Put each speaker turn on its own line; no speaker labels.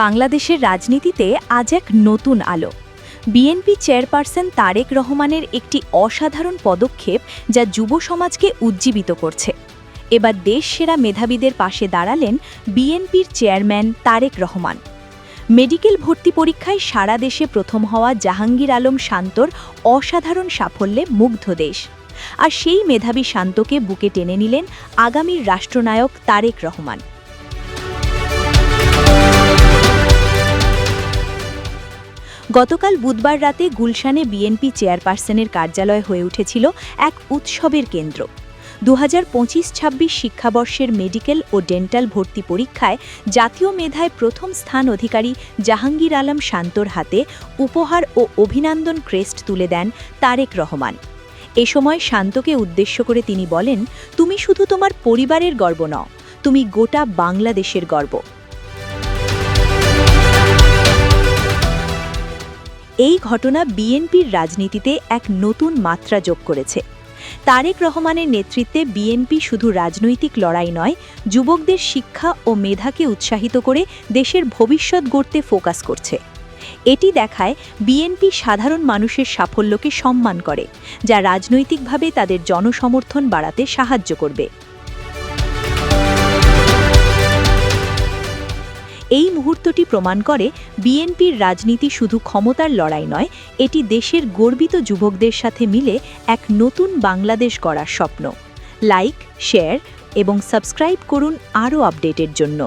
বাংলাদেশের রাজনীতিতে আজ এক নতুন আলো। বিএনপি চেয়ারপারসন তারেক রহমানের একটি অসাধারণ পদক্ষেপ যা যুব সমাজকে উজ্জীবিত করছে। এবার দেশ সেরা মেধাবীদের পাশে দাঁড়ালেন বিএনপির চেয়ারম্যান তারেক রহমান। মেডিকেল ভর্তি পরীক্ষায় সারা দেশে প্রথম হওয়া জাহাঙ্গীর আলম শান্তর অসাধারণ সাফল্যে মুগ্ধ দেশ। আর সেই মেধাবী শান্তকে বুকে টেনে নিলেন আগামীর রাষ্ট্রনায়ক তারেক রহমান। গতকাল বুধবার রাতে গুলশানে বিএনপি চেয়ারপারসনের কার্যালয় হয়ে উঠেছিল এক উৎসবের কেন্দ্র। দু হাজার পঁচিশ ছাব্বিশ শিক্ষাবর্ষের মেডিকেল ও ডেন্টাল ভর্তি পরীক্ষায় জাতীয় মেধায় প্রথম স্থান অধিকারী জাহাঙ্গীর আলম শান্তর হাতে উপহার ও অভিনন্দন ক্রেস্ট তুলে দেন তারেক রহমান। এ সময় শান্তকে উদ্দেশ্য করে তিনি বলেন, তুমি শুধু তোমার পরিবারের গর্ব নও, তুমি গোটা বাংলাদেশের গর্ব। এই ঘটনা বিএনপির রাজনীতিতে এক নতুন মাত্রা যোগ করেছে। তারেক রহমানের নেতৃত্বে বিএনপি শুধু রাজনৈতিক লড়াই নয়, যুবকদের শিক্ষা ও মেধাকে উৎসাহিত করে দেশের ভবিষ্যৎ গড়তে ফোকাস করছে। এটি দেখায় বিএনপি সাধারণ মানুষের সাফল্যকে সম্মান করে, যা রাজনৈতিকভাবে তাদের জনসমর্থন বাড়াতে সাহায্য করবে। এই মুহূর্তটি প্রমাণ করে বিএনপির রাজনীতি শুধু ক্ষমতার লড়াই নয়, এটি দেশের গর্বিত যুবকদের সাথে মিলে এক নতুন বাংলাদেশ গড়ার স্বপ্ন। লাইক, শেয়ার এবং সাবস্ক্রাইব করুন আরও আপডেটের জন্য।